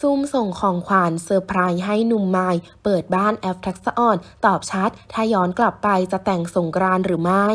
ซุ่มส่งของขวัญเซอร์ไพรส์ให้หนุ่มไมายเปิดบ้านแอฟทักษะออน ตอบชัด ถ้าย้อนกลับไปจะแต่งสงกรานหรือไม่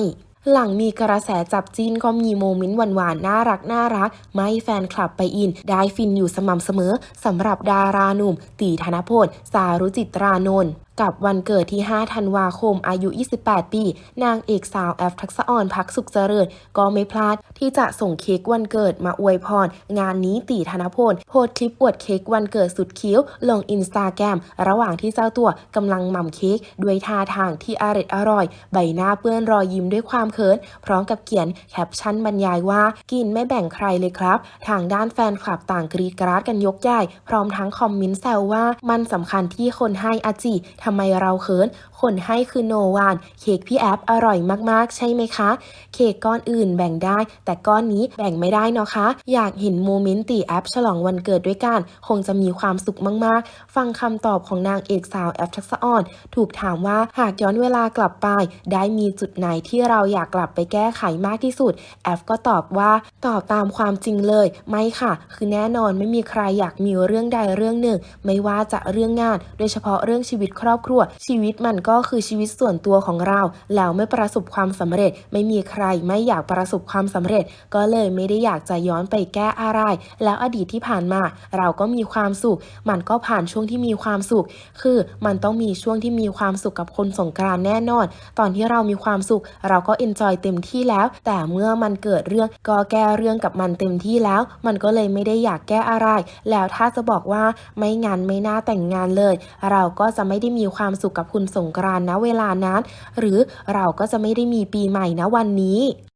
หลังมีกระแสจับจีนก็มีโมเมนต์หวานๆ น่ารักน่ารัก ไม่แฟนคลับไปอิน ได้ฟินอยู่สม่ำเสมอสำหรับดาราหนุ่ม ตีธนพลสารุจิตรานนท์กับวันเกิดที่ 5 ธันวาคม อายุ 28 ปี นางเอกสาวแอฟทักษออนพักสุขเจริญ ก็ไม่พลาดที่จะส่งเค้กวันเกิดมาอวยพร งานนี้ตีธนพล โพสคลิปอวดเค้กวันเกิดสุดคิ้ว ลงอินสตาแกรมระหว่างที่เจ้าตัวกำลังหม่ำเค้กด้วยท่าทางที่อร่ออร่อย ใบหน้าเปื้อนรอยยิ้มด้วยความเขิน พร้อมกับเขียนแคปชั่นบรรยายว่า กินไม่แบ่งใครเลยครับ ทางด้านแฟนคลับต่างกรีดกราดกันยกใหญ่ พร้อมทั้งคอมเมนต์แซวว่า มันสำคัญที่คนให้อาจิทำไมเราเขิน คนให้คือโนวาน เค้กพี่แอฟอร่อยมากๆ ใช่ไหมคะ เค้กก้อนอื่นแบ่งได้ แต่ก้อนนี้แบ่งไม่ได้เนาะคะ อยากเห็นโมเมนต์ตีแอฟฉลองวันเกิดด้วยกัน คงจะมีความสุขมากๆ ฟังคำตอบของนางเอกสาวแอฟทักษะออน ถูกถามว่าหากย้อนเวลากลับไป ได้มีจุดไหนที่เราอยากกลับไปแก้ไขมากที่สุด แอฟก็ตอบว่าตอบตามความจริงเลย ไม่ค่ะ คือแน่นอนไม่มีใครอยากมีเรื่องใดเรื่องหนึ่ง ไม่ว่าจะเรื่องงาน โดยเฉพาะเรื่องชีวิตครอบครัว ชีวิตมันก็คือชีวิตส่วนตัวของเรา แล้วไม่ประสบความสำเร็จ ไม่มีใครไม่อยากประสบความสำเร็จ ก็เลยไม่ได้อยากจะย้อนไปแก้อะไร แล้วอดีตที่ผ่านมา เราก็มีความสุข มันก็ผ่านช่วงที่มีความสุข คือมันต้องมีช่วงที่มีความสุขกับคนสงกรานแน่นอน ตอนที่เรามีความสุข เราก็เอนจอยเต็มที่แล้ว แต่เมื่อมันเกิดเรื่องก็แก้เรื่องกับมันเต็มที่แล้ว มันก็เลยไม่ได้อยากแก้อะไร แล้วถ้าจะบอกว่าไม่งานไม่น่าแต่งงานเลย เราก็จะไม่ได้มีมีความสุขกับคุณสงกรานต์ณเวลานั้น หรือเราก็จะไม่ได้มีปีใหม่ณวันนี้